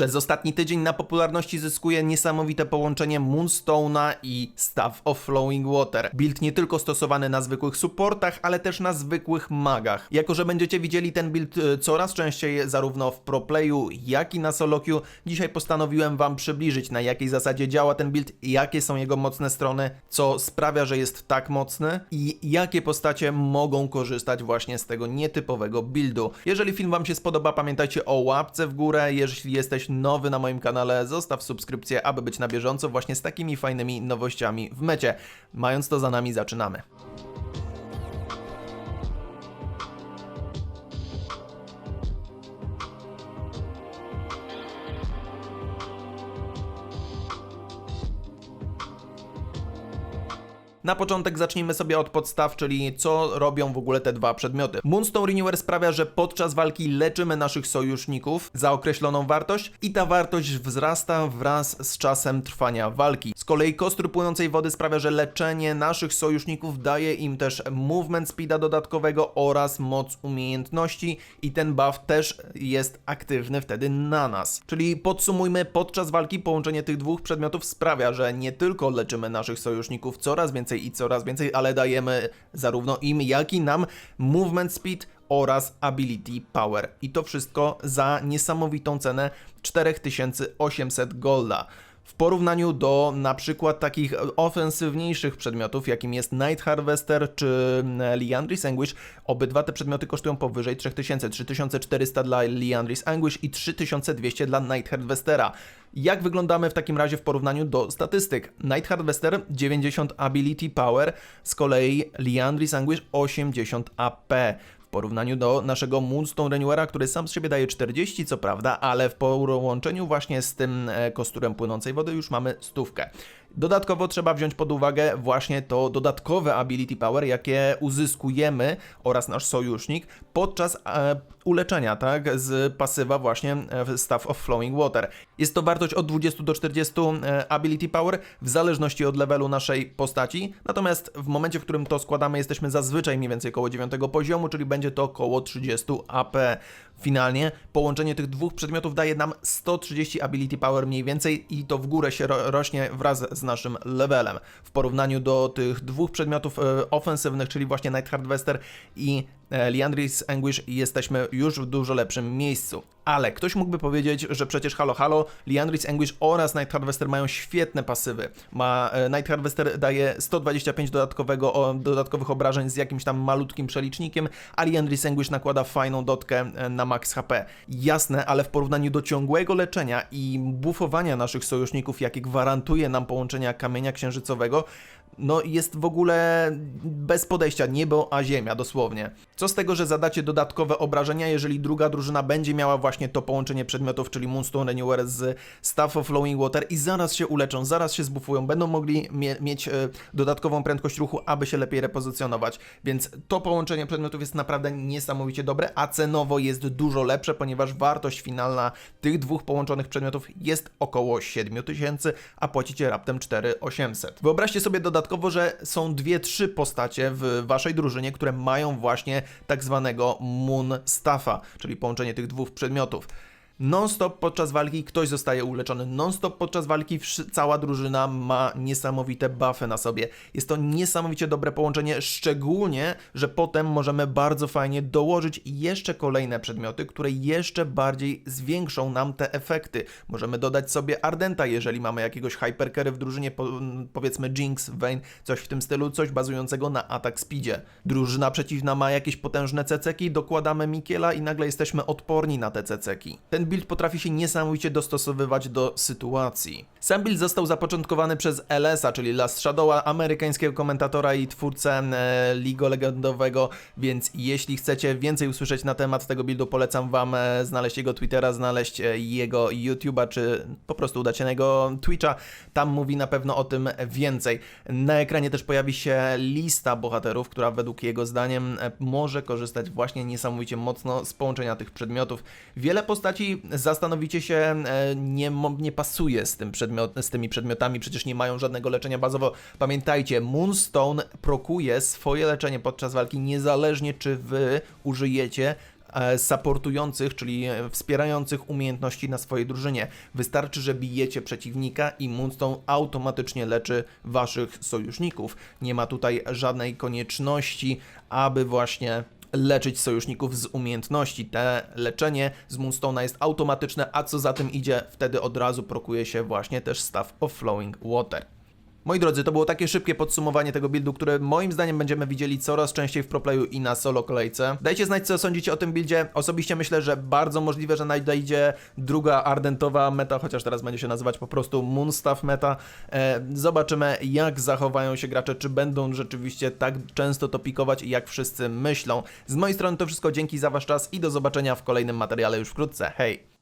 Przez ostatni tydzień na popularności zyskuje niesamowite połączenie Moonstone'a i Staff of Flowing Water. Build nie tylko stosowany na zwykłych supportach, ale też na zwykłych magach. Jako, że będziecie widzieli ten build e, coraz częściej zarówno w ProPlayu, jak i na solo queue, dzisiaj postanowiłem Wam przybliżyć na jakiej zasadzie działa ten build, jakie są jego mocne strony, co sprawia, że jest tak mocny i jakie postacie mogą korzystać właśnie z tego nietypowego buildu. Jeżeli film Wam się spodoba, pamiętajcie o łapce w górę. Jeśli jesteś nowy na moim kanale, zostaw subskrypcję, aby być na bieżąco właśnie z takimi fajnymi nowościami w mecie. Mając to za nami, zaczynamy. Na początek zacznijmy sobie od podstaw, czyli co robią w ogóle te dwa przedmioty. Moonstone Renewer sprawia, że podczas walki leczymy naszych sojuszników za określoną wartość i ta wartość wzrasta wraz z czasem trwania walki. Z kolei kostrój płynącej wody sprawia, że leczenie naszych sojuszników daje im też movement speeda dodatkowego oraz moc umiejętności i ten buff też jest aktywny wtedy na nas. Czyli podsumujmy, podczas walki połączenie tych dwóch przedmiotów sprawia, że nie tylko leczymy naszych sojuszników coraz więcej i coraz więcej, ale dajemy zarówno im, jak i nam movement speed oraz ability power. I to wszystko za niesamowitą cenę 4800 golda. W porównaniu do na przykład takich ofensywniejszych przedmiotów, jakim jest Night Harvester czy Liandry's Anguish, obydwa te przedmioty kosztują powyżej 3000, 3400 dla Liandry's Anguish i 3200 dla Night Harvestera. Jak wyglądamy w takim razie w porównaniu do statystyk? Night Harvester 90 Ability Power, z kolei Liandry's Anguish 80 AP porównaniu do naszego Moonstone Renewera, który sam z siebie daje 40, co prawda, ale w połączeniu właśnie z tym e, kosturem płynącej wody już mamy stówkę. Dodatkowo trzeba wziąć pod uwagę właśnie to dodatkowe ability power, jakie uzyskujemy oraz nasz sojusznik podczas e, uleczenia, tak, z pasywa właśnie e, Staff of Flowing Water. Jest to wartość od 20 do 40 e, ability power w zależności od levelu naszej postaci, natomiast w momencie, w którym to składamy jesteśmy zazwyczaj mniej więcej około 9 poziomu, czyli będzie to około 30 AP. Finalnie połączenie tych dwóch przedmiotów daje nam 130 ability power mniej więcej i to w górę się ro rośnie wraz z naszym levelem. W porównaniu do tych dwóch przedmiotów e, ofensywnych, czyli właśnie Night Harvester i e, Liandry's Anguish jesteśmy już w dużo lepszym miejscu. Ale ktoś mógłby powiedzieć, że przecież halo halo, Liandry's Anguish oraz Night Harvester mają świetne pasywy. Ma, e, Night Harvester daje 125 dodatkowego, dodatkowych obrażeń z jakimś tam malutkim przelicznikiem, a Liandry's Anguish nakłada fajną dotkę e, na max HP. Jasne, ale w porównaniu do ciągłego leczenia i buffowania naszych sojuszników, jakie gwarantuje nam połączenia kamienia księżycowego, no jest w ogóle bez podejścia niebo a ziemia dosłownie. Co z tego, że zadacie dodatkowe obrażenia, jeżeli druga drużyna będzie miała właśnie to połączenie przedmiotów, czyli Moonstone Renewer z Staff of Flowing Water i zaraz się uleczą, zaraz się zbufują, będą mogli mie mieć e, dodatkową prędkość ruchu, aby się lepiej repozycjonować. Więc to połączenie przedmiotów jest naprawdę niesamowicie dobre, a cenowo jest dużo lepsze, ponieważ wartość finalna tych dwóch połączonych przedmiotów jest około 7000, a płacicie raptem 4800. Wyobraźcie sobie dodatkowo, że są dwie, trzy postacie w waszej drużynie, które mają właśnie tak zwanego Moon Staffa, czyli połączenie tych dwóch przedmiotów. Non-stop podczas walki ktoś zostaje uleczony. Non-stop podczas walki cała drużyna ma niesamowite buffy na sobie. Jest to niesamowicie dobre połączenie, szczególnie, że potem możemy bardzo fajnie dołożyć jeszcze kolejne przedmioty, które jeszcze bardziej zwiększą nam te efekty. Możemy dodać sobie Ardenta, jeżeli mamy jakiegoś Hypercarry w drużynie, po, powiedzmy Jinx, Vayne, coś w tym stylu, coś bazującego na atak speedzie. Drużyna przeciwna ma jakieś potężne ceceki, dokładamy Mikiela i nagle jesteśmy odporni na te ceceki. Ten build potrafi się niesamowicie dostosowywać do sytuacji. Sam build został zapoczątkowany przez LS-a, czyli Last Shadowa, amerykańskiego komentatora i twórcę e, League Legendowego, więc jeśli chcecie więcej usłyszeć na temat tego buildu, polecam wam e, znaleźć jego Twittera, znaleźć e, jego YouTube'a, czy po prostu udać się na jego Twitcha. Tam mówi na pewno o tym więcej. Na ekranie też pojawi się lista bohaterów, która według jego zdaniem e, może korzystać właśnie niesamowicie mocno z połączenia tych przedmiotów. Wiele postaci zastanowicie się, e, nie, nie pasuje z, tym przedmiot, z tymi przedmiotami, przecież nie mają żadnego leczenia bazowo. Pamiętajcie, Moonstone prokuje swoje leczenie podczas walki, niezależnie czy wy użyjecie e, supportujących, czyli e, wspierających umiejętności na swojej drużynie. Wystarczy, że bijecie przeciwnika i Moonstone automatycznie leczy waszych sojuszników. Nie ma tutaj żadnej konieczności, aby właśnie leczyć sojuszników z umiejętności. Te leczenie z Moonstone'a jest automatyczne, a co za tym idzie, wtedy od razu prokuje się właśnie też Staff of Flowing Water. Moi drodzy, to było takie szybkie podsumowanie tego buildu, które moim zdaniem będziemy widzieli coraz częściej w proplayu i na solo kolejce. Dajcie znać, co sądzicie o tym buildzie. Osobiście myślę, że bardzo możliwe, że nadejdzie druga ardentowa meta, chociaż teraz będzie się nazywać po prostu Moonstaff meta. E, zobaczymy, jak zachowają się gracze, czy będą rzeczywiście tak często to pikować, jak wszyscy myślą. Z mojej strony to wszystko, dzięki za wasz czas i do zobaczenia w kolejnym materiale już wkrótce. Hej!